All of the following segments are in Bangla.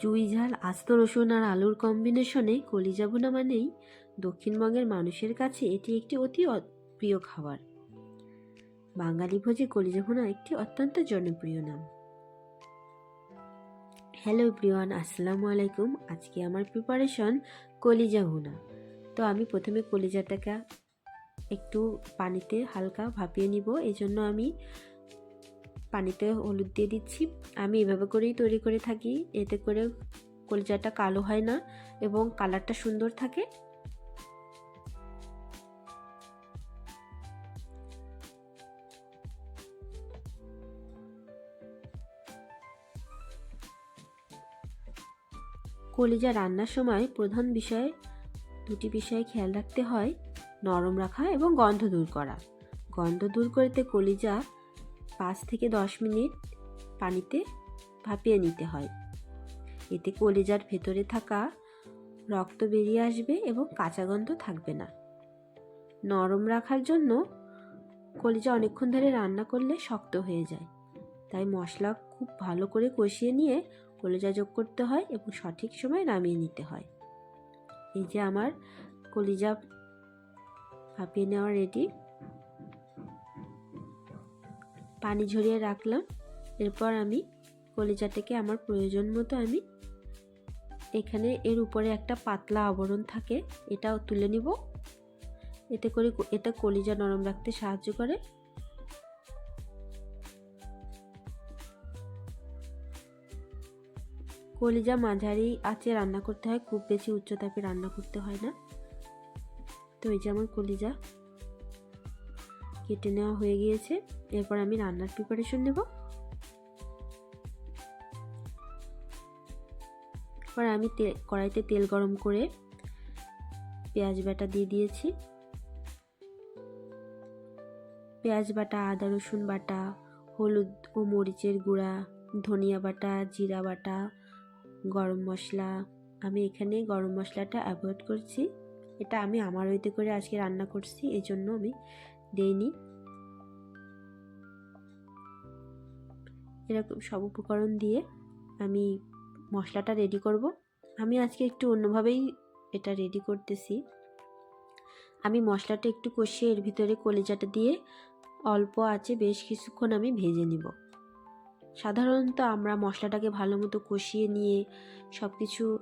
চুই ঝাল, আস্ত রসুন আর আলুর কম্বিনেশনে কলিজা ভুনা মানেই দক্ষিণবঙ্গের মানুষের কাছে এটি একটি অতি প্রিয় খাবার। বাঙালি ভোজে কলিজা ভুনা একটি অত্যন্ত জনপ্রিয় নাম। হ্যালো প্রিয়ান আসসালামু আলাইকুম। আজকে আমার প্রিপারেশন কলিজা ভুনা তো আমি প্রথমে কলিজাটাকে একটু পানিতে হালকা ভাপিয়ে নিব। এই জন্য আমি পানিতে হলুদ দিয়ে দিচ্ছি। আমি এভাবে করেই তৈরি করে থাকি। এতে করে কলিজাটা কালো হয় না এবং কালারটা সুন্দর থাকে। কলিজা রান্নার সময় প্রধান বিষয় দুটি বিষয়ে খেয়াল রাখতে হয়। নরম রাখা এবং গন্ধ দূর করা। গন্ধ দূর করতে কলিজা পাঁচ থেকে দশ মিনিট পানিতে ভাপিয়ে নিতে হয়। এতে কলিজার ভেতরে থাকা রক্ত বেরিয়ে আসবে এবং কাঁচা গন্ধ থাকবে না। নরম রাখার জন্য কলিজা অনেকক্ষণ ধরে রান্না করলে শক্ত হয়ে যায়। তাই মশলা খুব ভালো করে কষিয়ে নিয়ে কলিজা যোগ করতে হয় এবং সঠিক সময় নামিয়ে নিতে হয়। এই যে আমার কলিজা ভাপিয়ে নেওয়া রেডি। পানি ঝরিয়ে রাখলাম। এরপর আমি কলিজাটাকে আমার প্রয়োজন মতো আমি এখানে এর উপরে একটা পাতলা আবরণ থাকে, এটাও তুলে নিব। এতে করে এটা কলিজা নরম রাখতে সাহায্য করে। কলিজা মাঝারি আঁচে রান্না করতে হয়, খুব বেশি উচ্চ তাপে রান্না করতে হয় না। তো এই যে আমার কলিজা কেটে নেওয়া হয়ে গিয়েছে। এরপর আমি রান্নার প্রিপারেশন নেব। এরপর আমি তে কড়াইতে তেল গরম করে পেঁয়াজ বাটা দিয়ে দিয়েছি। পেঁয়াজ বাটা, আদা, রসুন বাটা, হলুদ ও মরিচের গুঁড়া, ধনিয়া বাটা, জিরা বাটা, গরম মশলা। আমি এখানে গরম মশলাটা অ্যাভয়েড করছি। এটা আমি আমার ওইতে করে আজকে রান্না করছি এই জন্য আমি দেইনি। এরকম সব উপকরণ দিয়ে আমি মশলাটা রেডি করব। আমি আজকে একটু অন্যভাবেই এটা রেডি করতেছি। আমি মশলাটা একটু কষিয়ে এর ভিতরে কলিজাটা দিয়ে অল্প আছে বেশ কিছুক্ষণ আমি ভেজে নিব। সাধারণত আমরা মশলাটাকে ভালো মতো কষিয়ে নিয়ে সব কিছু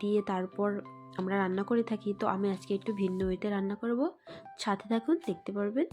দিয়ে তারপর আমরা রান্না করে থাকি, তো আমি আজকে একটু ভিন্ন ওয়েতে রান্না করব। সাথে থাকুন, দেখতে পারবেন।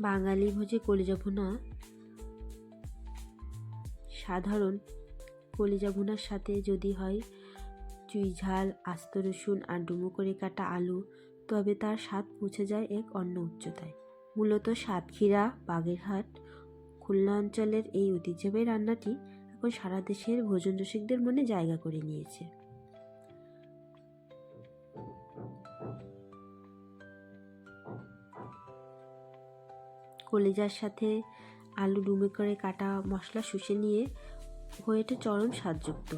বাঙালি ভোজে কলিজা ভুনা সাধারণ কলিজা ভুনার সাথে যদি হয় চুই ঝাল, আস্ত রসুন আর ডুমো করে কাটা আলু, তবে তার স্বাদ পৌঁছে যায় এক অন্য উচ্চতায়। মূলত সাতক্ষীরা, বাগেরহাট, খুলনা অঞ্চলের এই ঐতিহ্যবাহী রান্নাটি এখন সারা দেশের ভোজন রসিকদের মনে জায়গা করে নিয়েছে। কলিজার সাথে আলু ডুমে করে কাটা মশলা শুষে নিয়ে হয়ে ওঠে চরম স্বাদযুক্ত।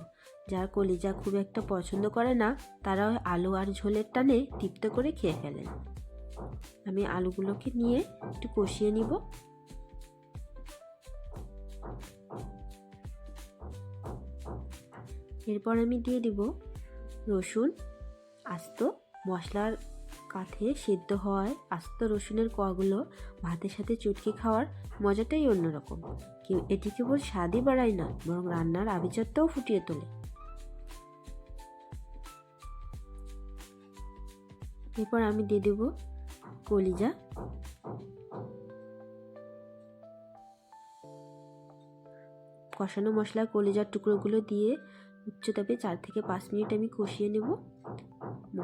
যার কলিজা খুব একটা পছন্দ করে না, তারা আলু আর ঝোলের টানে তৃপ্ত করে খেয়ে ফেলেন আমি আলুগুলোকে নিয়ে একটু কষিয়ে নিব। এরপর আমি দিয়ে দিব রসুন, আস্ত, মশলার কাঠে সিদ্ধ হওয়ায় আস্ত রসুনের কোয়াগুলো ভাতের সাথে চুটকি খাওয়ার মজাটাই অন্যরকম। কেউ এটি কেবল স্বাদই বাড়ায় না, বরং রান্নার আভিজাত্যও ফুটিয়ে তোলে। এরপর আমি দিয়ে দেব কলিজা। কষানো মশলা কলিজার টুকরোগুলো দিয়ে উচ্চতাপে চার থেকে পাঁচ মিনিট আমি কষিয়ে নেব।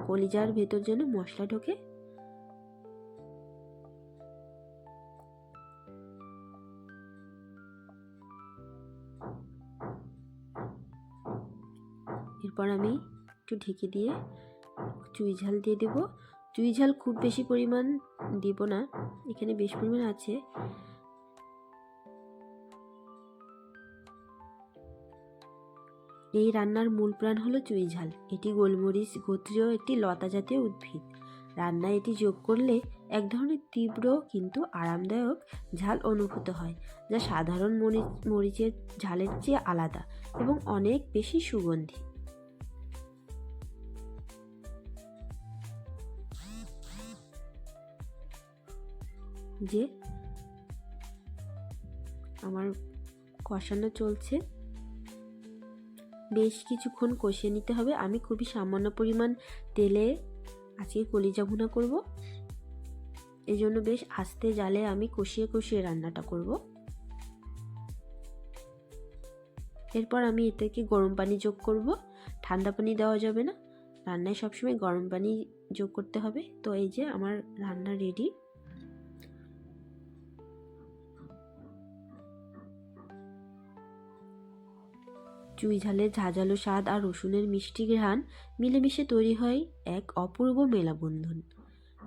কলিজার ভেতর যেন মশলা ঢোকে। এরপর আমি একটু ঢেকে দিয়ে চুই ঝাল দিয়ে দেবো। চুই ঝাল খুব বেশি পরিমাণ দিব না, এখানে বেশ পরিমাণ আছে। এই রান্নার মূল প্রাণ হলো চুই ঝাল। এটি গোলমরিচ, গোত্রীয় একটি লতা জাতীয় উদ্ভিদ। রান্নায় এটি যোগ করলে এক ধরনের তীব্র কিন্তু আরামদায়ক ঝাল অনুভূত হয়, যা সাধারণ মরিচ, মরিচের ঝালের চেয়ে আলাদা এবং অনেক বেশি সুগন্ধি। যে আমার কষানো চলছে। বেশ কিছুক্ষণ কষিয়ে নিতে হবে। আমি খুবই সামান্য পরিমাণ তেলে আজকে কলিজা ভুনা করব। এই জন্য বেশ আস্তে জালে আমি কষিয়ে কষিয়ে রান্নাটা করব। এরপর আমি এটাকে গরম পানি যোগ করব। ঠান্ডা পানি দেওয়া যাবে না। রান্নায় সবসময় গরম পানি যোগ করতে হবে। তো এই যে আমার রান্না রেডি চুই ঝালের ঝাঁঝালো স্বাদ আর রসুনের মিষ্টি ঘ্রাণ মিলেমিশে তৈরি হয় এক অপূর্ব মেলাবন্ধন।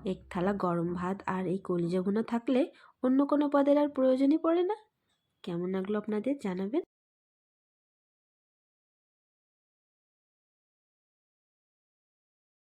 এক থালা গরম ভাত আর এই কলিজা ভুনা থাকলে অন্য কোনো পদের আর প্রয়োজনই পড়ে না। কেমন লাগল আপনাদের জানাবেন?